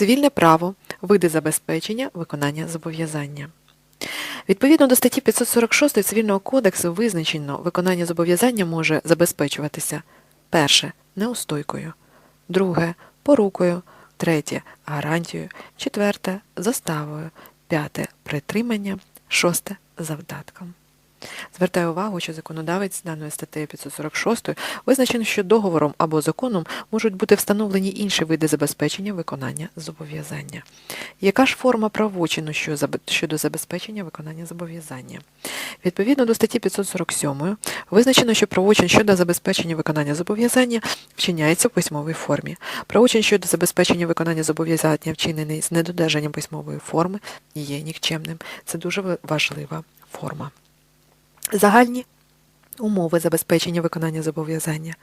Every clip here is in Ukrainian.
цивільне право, види забезпечення, виконання зобов'язання. Відповідно до статті 546 Цивільного кодексу визначено, виконання зобов'язання може забезпечуватися перше неустойкою, друге порукою, третє гарантією, четверте заставою, п'яте притриманням, шосте завдатком. Звертаю увагу, що законодавець даної статтею 546 визначено, що договором або законом можуть бути встановлені інші види забезпечення виконання зобов'язання. Яка ж форма правочину щодо забезпечення виконання зобов'язання? Відповідно до статті 547 визначено, що правочин щодо забезпечення виконання зобов'язання вчиняється в письмовій формі. Правочин щодо забезпечення виконання зобов'язання, вчинений з недодержанням письмової форми, є нікчемним. Це дуже важлива форма. Загальні умови забезпечення виконання зобов'язання.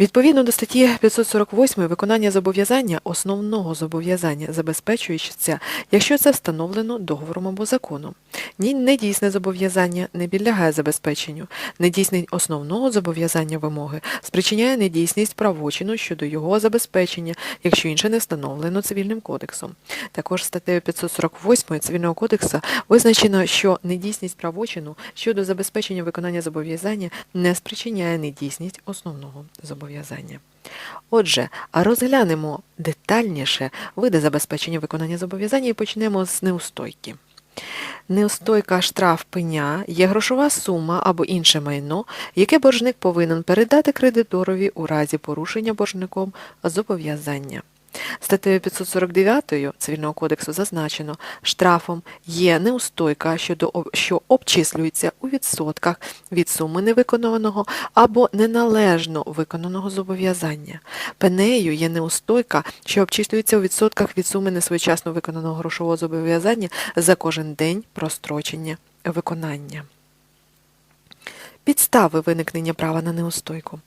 Відповідно до статті 548 виконання зобов'язання основного зобов'язання забезпечується, якщо це встановлено договором або законом. Ні, недійсне зобов'язання не підлягає забезпеченню. Недійсність основного зобов'язання вимоги спричиняє недійсність правочину щодо його забезпечення, якщо інше не встановлено цивільним кодексом. Також статтею 548 Цивільного кодексу визначено, що недійсність правочину щодо забезпечення виконання зобов'язання не спричиняє недійсність основного зобов'язання. Отже, а розглянемо детальніше види забезпечення виконання зобов'язання і почнемо з неустойки. Неустойка штраф пеня є грошова сума або інше майно, яке боржник повинен передати кредиторові у разі порушення боржником зобов'язання. Статтею 549 Цивільного кодексу зазначено, штрафом є неустойка, щодо, що обчислюється у відсотках від суми невиконаного або неналежно виконаного зобов'язання. Пенею є неустойка, що обчислюється у відсотках від суми несвоєчасно виконаного грошового зобов'язання за кожен день прострочення виконання. Підстави виникнення права на неустойку.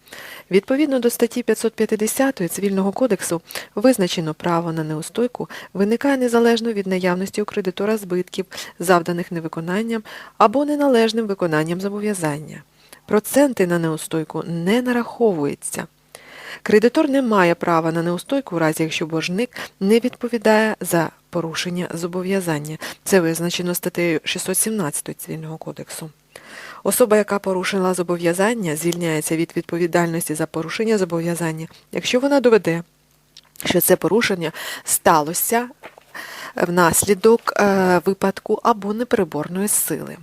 Відповідно до статті 550 Цивільного кодексу визначено право на неустойку виникає незалежно від наявності у кредитора збитків, завданих невиконанням або неналежним виконанням зобов'язання. Проценти на неустойку не нараховуються. Кредитор не має права на неустойку у разі, якщо боржник не відповідає за порушення зобов'язання. Це визначено статтею 617 Цивільного кодексу. Особа, яка порушила зобов'язання, звільняється від відповідальності за порушення зобов'язання, якщо вона доведе, що це порушення сталося внаслідок е, випадку або непереборної сили.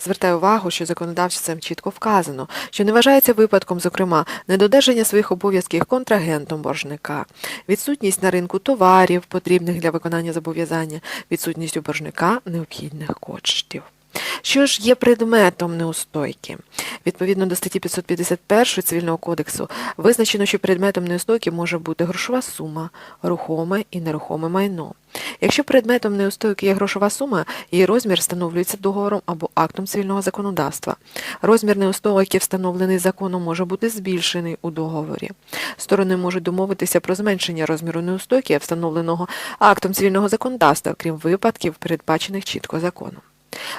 Звертаю увагу, що законодавцем чітко вказано, що не вважається випадком, зокрема, недодержання своїх обов'язків контрагентом боржника, відсутність на ринку товарів, потрібних для виконання зобов'язання, відсутність у боржника необхідних коштів. Що ж є предметом неустойки? Відповідно до статті 551 Цивільного кодексу визначено, що предметом неустойки може бути грошова сума, рухоме і нерухоме майно. Якщо предметом неустойки є грошова сума, її розмір встановлюється договором або актом цивільного законодавства. Розмір неустойки, встановлений законом, може бути збільшений у договорі. Сторони можуть домовитися про зменшення розміру неустойки, встановленого актом цивільного законодавства, крім випадків, передбачених чітко законом.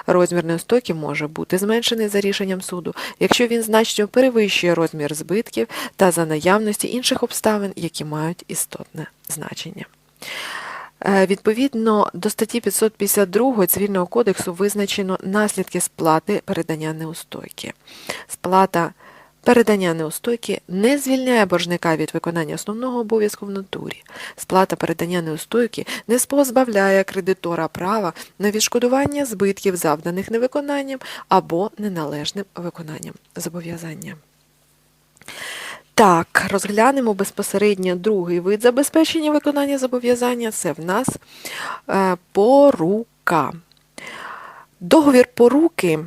Розмір неустойки може бути зменшений за рішенням суду, якщо він значно перевищує розмір збитків та за наявності інших обставин, які мають істотне значення. Е, Відповідно до статті 552 Цивільного кодексу визначено наслідки сплати передання неустойки. Сплата передання неустойки не звільняє боржника від виконання основного обов'язку в натурі. Сплата передання неустойки не позбавляє кредитора права на відшкодування збитків, завданих невиконанням або неналежним виконанням зобов'язання. Так, розглянемо безпосередньо другий вид забезпечення виконання зобов'язання. Це в нас е, порука. Договір поруки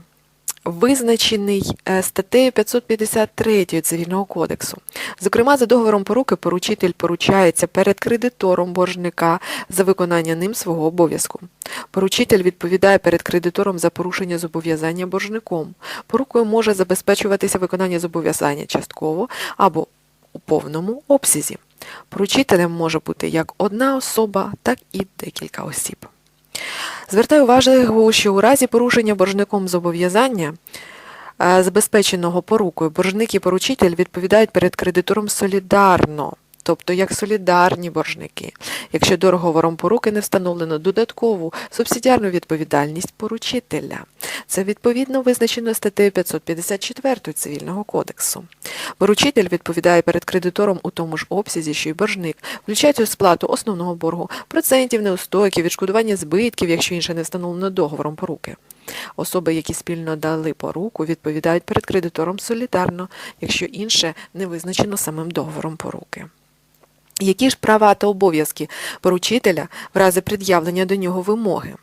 визначений е, статтею 553 Цивільного кодексу. Зокрема, за договором поруки поручитель поручається перед кредитором боржника за виконання ним свого обов'язку. Поручитель відповідає перед кредитором за порушення зобов'язання боржником. Порукою може забезпечуватися виконання зобов'язання частково або у повному обсязі. Поручителем може бути як одна особа, так і декілька осіб. Звертаю увагу, що у разі порушення боржником зобов'язання, е, забезпеченого порукою, боржник і поручитель відповідають перед кредитором солідарно. Тобто як солідарні боржники, якщо договором поруки не встановлено додаткову субсидіарну відповідальність поручителя. Це відповідно визначено статтею 554 Цивільного кодексу. Поручитель відповідає перед кредитором у тому ж обсязі, що й боржник, включаючи сплату основного боргу, процентів, неустойків, відшкодування збитків, якщо інше не встановлено договором поруки. Особи, які спільно дали поруку, відповідають перед кредитором солідарно, якщо інше не визначено самим договором поруки. Які ж права та обов'язки поручителя в разі пред'явлення до нього вимоги?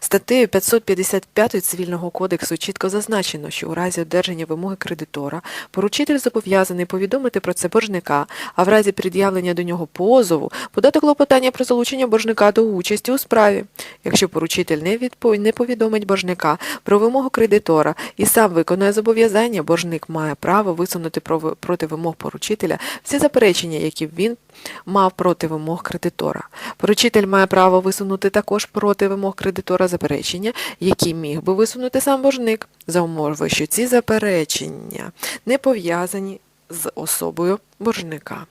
Статтею 555 Цивільного кодексу чітко зазначено, що у разі одержання вимоги кредитора поручитель зобов'язаний повідомити про це боржника, а в разі пред'явлення до нього позову подати клопотання про залучення боржника до участі у справі. Якщо поручитель не, відпо... не повідомить боржника про вимогу кредитора і сам виконує зобов'язання, боржник має право висунути проти вимог поручителя всі заперечення, які він мав проти вимог кредитора. Поручитель має право висунути також проти вимог кредитора заперечення, які міг би висунути сам боржник, за умови, що ці заперечення не пов'язані з особою боржника.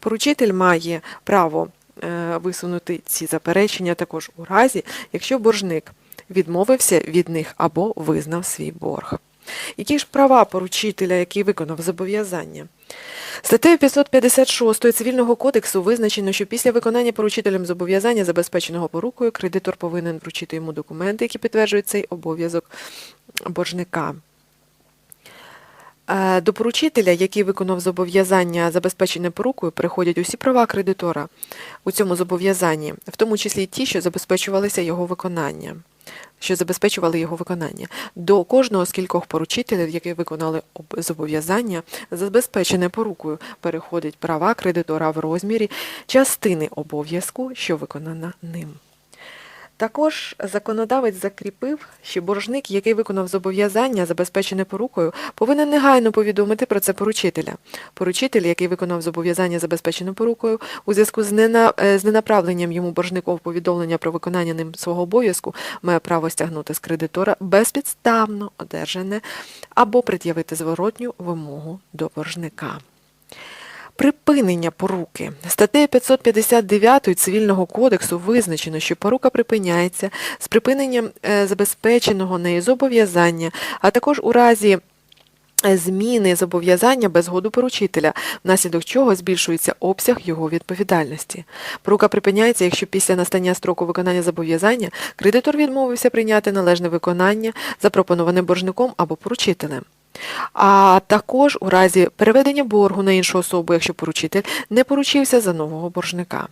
Поручитель має право е, висунути ці заперечення також у разі, якщо боржник відмовився від них або визнав свій борг. Які ж права поручителя, який виконав зобов'язання? Статтею 556 Цивільного кодексу визначено, що після виконання поручителем зобов'язання, забезпеченого порукою, кредитор повинен вручити йому документи, які підтверджують цей обов'язок боржника. Е, До поручителя, який виконав зобов'язання, забезпечене порукою, переходять усі права кредитора у цьому зобов'язанні, в тому числі й ті, що забезпечувалися його виконання. Що забезпечували його виконання до кожного з кількох поручителів, які виконали зобов'язання, забезпечене порукою, переходять права кредитора в розмірі частини обов'язку, що виконана ним. Також законодавець закріпив, що боржник, який виконав зобов'язання, забезпечене порукою, повинен негайно повідомити про це поручителя. Поручитель, який виконав зобов'язання, забезпечене порукою, у зв'язку з, е, ненаправленням йому боржников повідомлення про виконання ним свого обов'язку, має право стягнути з кредитора безпідставно одержане або пред'явити зворотню вимогу до боржника. Припинення поруки. Статтею 559 Цивільного кодексу визначено, що порука припиняється з припиненням е, забезпеченого нею зобов'язання, а також у разі е, зміни зобов'язання без згоду поручителя, внаслідок чого збільшується обсяг його відповідальності. Порука припиняється, якщо після настання строку виконання зобов'язання кредитор відмовився прийняти належне виконання, запропоноване боржником або поручителем. А також у разі переведення боргу на іншу особу, якщо поручитель не поручився за нового боржника.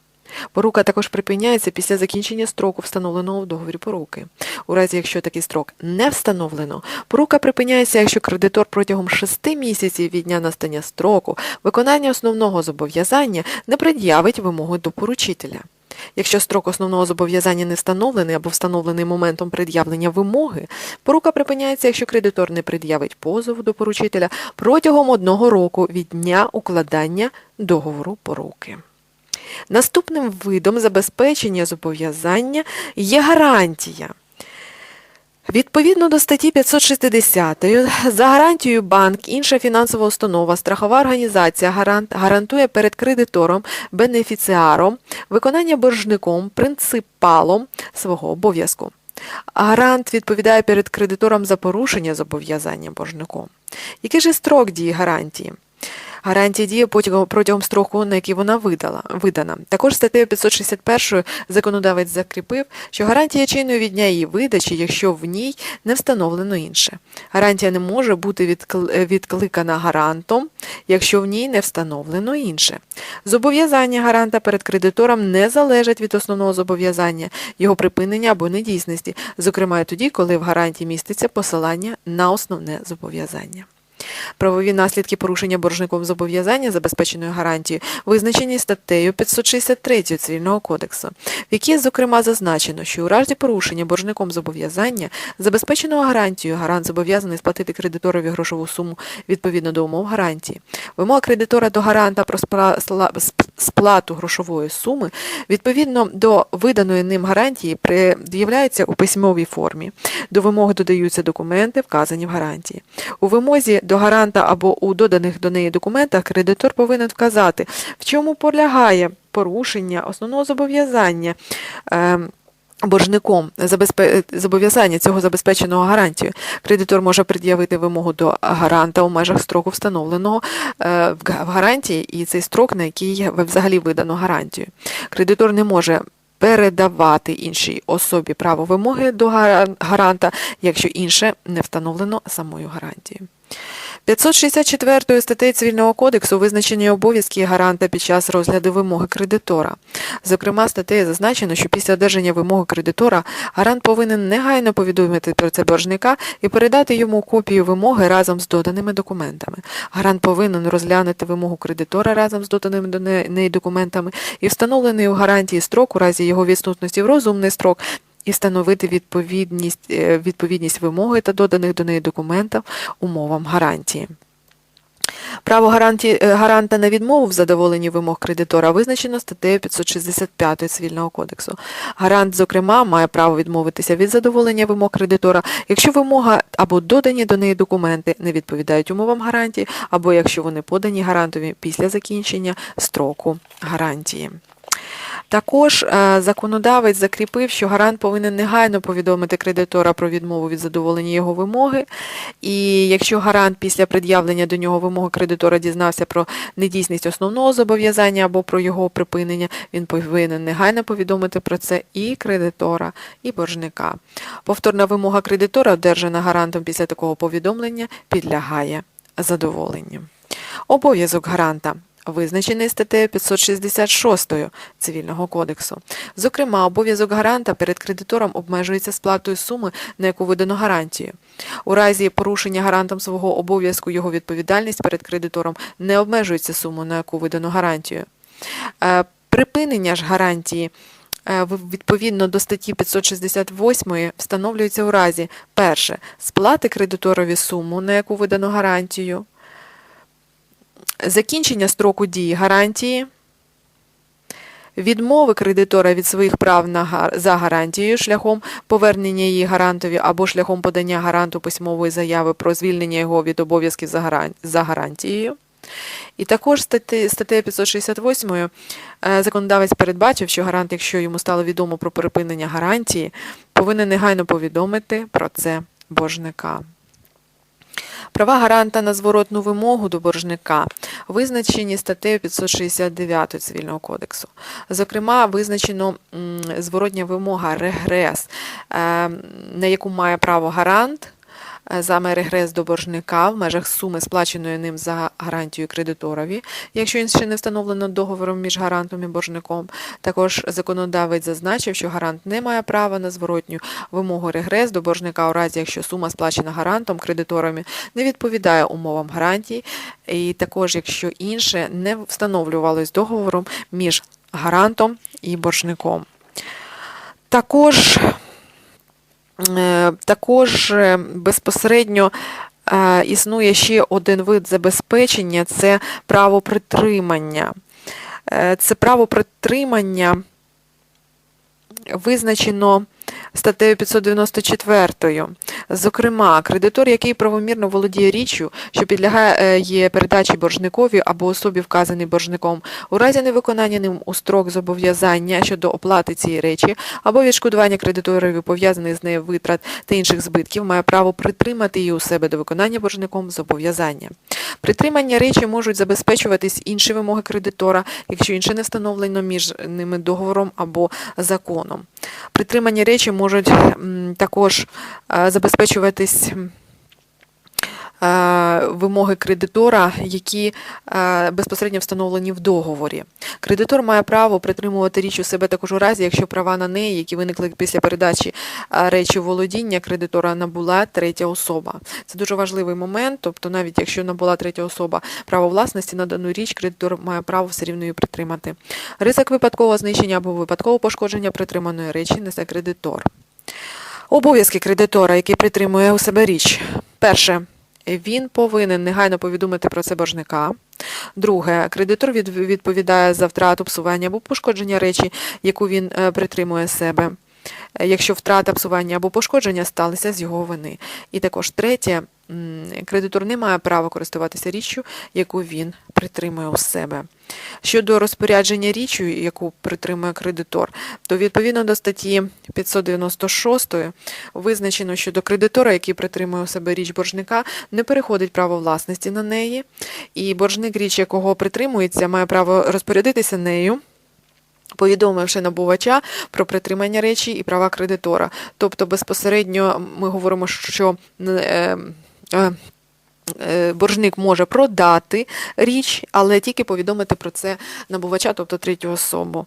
Порука також припиняється після закінчення строку, встановленого в договорі поруки. У разі, якщо такий строк не встановлено, порука припиняється, якщо кредитор протягом шести місяців від дня настання строку виконання основного зобов'язання не пред'явить вимоги до поручителя. Якщо строк основного зобов'язання не встановлений або встановлений моментом пред'явлення вимоги, порука припиняється, якщо кредитор не пред'явить позов до поручителя протягом одного року від дня укладання договору поруки. Наступним видом забезпечення зобов'язання є гарантія. Відповідно до статті 560 за гарантією банк, інша фінансова установа, страхова організація гарант, гарантує перед кредитором, бенефіціаром, виконання боржником, принципалом свого обов'язку. Гарант відповідає перед кредитором за порушення зобов'язання боржником. Який же строк дії гарантії? Гарантія діє протягом строку, на який вона видала, видана. Також статтею 561 законодавець закріпив, що гарантія чинною від дня її видачі, якщо в ній не встановлено інше. Гарантія не може бути відкликана гарантом, якщо в ній не встановлено інше. Зобов'язання гаранта перед кредитором не залежать від основного зобов'язання, його припинення або недійсності, зокрема тоді, коли в гарантії міститься посилання на основне зобов'язання. Правові наслідки порушення боржником зобов'язання, забезпеченої гарантією, визначені статтею 563 Цивільного кодексу, в якій, зокрема, зазначено, що у разі порушення боржником зобов'язання, забезпеченого гарантією, гарант зобов'язаний сплатити кредиторові грошову суму відповідно до умов гарантії. Вимога кредитора до гаранта про сплату грошової суми відповідно до виданої ним гарантії пред'являється у письмовій формі. До вимоги додаються документи, вказані в гарантії. У вимозі до до гаранта або у доданих до неї документах кредитор повинен вказати, в чому полягає порушення основного зобов'язання. ем, Боржником зобов'язання цього забезпеченого гарантією. Кредитор може пред'явити вимогу до гаранта у межах строку встановленого е, в гарантії, і цей строк, на який взагалі видано гарантію. Кредитор не може передавати іншій особі право вимоги до гара- гаранта, якщо інше не встановлено самою гарантією. 564 статтею Цивільного кодексу визначені обов'язки гаранта під час розгляду вимоги кредитора. Зокрема, статтею зазначено, що після одержання вимоги кредитора гарант повинен негайно повідомити про це боржника і передати йому копію вимоги разом з доданими документами. Гарант повинен розглянути вимогу кредитора разом з доданими до неї документами і встановлений у гарантії строк у разі його відсутності в розумний строк і встановити відповідність, е, відповідність вимоги та доданих до неї документів умовам гарантії. Право гаранті, е, гаранта на відмову в задоволенні вимог кредитора визначено статтею 565 Цивільного кодексу. Гарант, зокрема, має право відмовитися від задоволення вимог кредитора, якщо вимога або додані до неї документи не відповідають умовам гарантії, або якщо вони подані гарантові після закінчення строку гарантії. Також е, законодавець закріпив, що гарант повинен негайно повідомити кредитора про відмову від задоволення його вимоги. І якщо гарант після пред'явлення до нього вимоги кредитора дізнався про недійсність основного зобов'язання або про його припинення, він повинен негайно повідомити про це і кредитора, і боржника. Повторна вимога кредитора, одержана гарантом після такого повідомлення, підлягає задоволенню. Обов'язок гаранта визначений статтею 566 Цивільного кодексу. Зокрема, обов'язок гаранта перед кредитором обмежується сплатою суми, на яку видано гарантію. У разі порушення гарантом свого обов'язку його відповідальність перед кредитором не обмежується сумою, на яку видано гарантію. Е, Припинення ж гарантії е, відповідно до статті 568 встановлюється у разі перше сплати кредиторові суму, на яку видано гарантію, закінчення строку дії гарантії, відмови кредитора від своїх прав на за гарантією шляхом повернення її гарантові або шляхом подання гаранту письмової заяви про звільнення його від обов'язків за гаран- за гарантією. І також статтею 568 е, законодавець передбачив, що гарант, якщо йому стало відомо про припинення гарантії, повинен негайно повідомити про це боржника. Права гаранта на зворотну вимогу до боржника визначені статтею 569 Цивільного кодексу. Зокрема, визначено зворотня вимога регрес, е, на яку має право гарант. Саме регрес до боржника в межах суми, сплаченої ним за гарантію кредиторові, якщо інше не встановлено договором між гарантом і боржником. Також законодавець зазначив, що гарант не має права на зворотню вимогу регрес до боржника у разі, якщо сума сплачена гарантом кредиторами не відповідає умовам гарантії, і також якщо інше не встановлювалось договором між гарантом і боржником. Також, також е, безпосередньо е, існує ще один вид забезпечення це право притримання. Е, Це право притримання визначено статтею 594. Зокрема, кредитор, який правомірно володіє річчю, що підлягає е, передачі боржникові або особі, вказаній боржником, у разі невиконання ним у строк зобов'язання щодо оплати цієї речі або відшкодування кредиторові пов'язаних з нею витрат та інших збитків, має право притримати її у себе до виконання боржником зобов'язання. Притримання речі можуть забезпечуватись інші вимоги кредитора, якщо інше не встановлено між ними договором або законом. Притримання речі можуть також е, забезпечуватись е, вимоги кредитора, які е, безпосередньо встановлені в договорі. Кредитор має право притримувати річ у себе також у разі, якщо права на неї, які виникли після передачі е, речі володіння кредитора, набула третя особа. Це дуже важливий момент, тобто навіть якщо набула третя особа право власності на дану річ, кредитор має право все рівно її притримати. Ризик випадкового знищення або випадкового пошкодження притриманої речі несе кредитор. Обов'язки кредитора, який притримує у себе річ. Перше. Він повинен негайно повідомити про це боржника. Друге, кредитор відповідає за втрату, псування або пошкодження речі, яку він е, притримує себе, е, якщо втрата, псування або пошкодження сталися з його вини. І також третє, кредитор не має права користуватися річчю, яку він притримує у себе. Щодо розпорядження річчю, яку притримує кредитор, то відповідно до статті 596 визначено, що до кредитора, який притримує у себе річ боржника, не переходить право власності на неї, і боржник, річ якого притримується, має право розпорядитися нею. Повідомивши набувача про притримання речі і права кредитора. Тобто безпосередньо ми говоримо, що е, боржник може продати річ, але тільки повідомити про це набувача, тобто третю особу.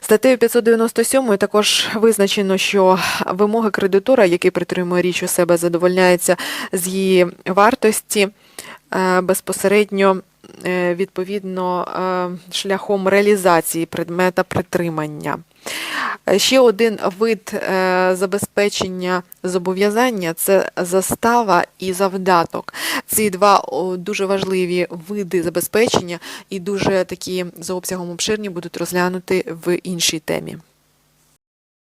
Статтею 597 також визначено, що вимоги кредитора, який притримує річ у себе, задовольняється з її вартості е, безпосередньо е, відповідно е, шляхом реалізації предмета притримання. Е, Ще один вид е, забезпечення зобов'язання це застава і завдаток. Ці два дуже важливі види забезпечення і дуже такі за обсягом обширні будуть розглянуті в іншій темі.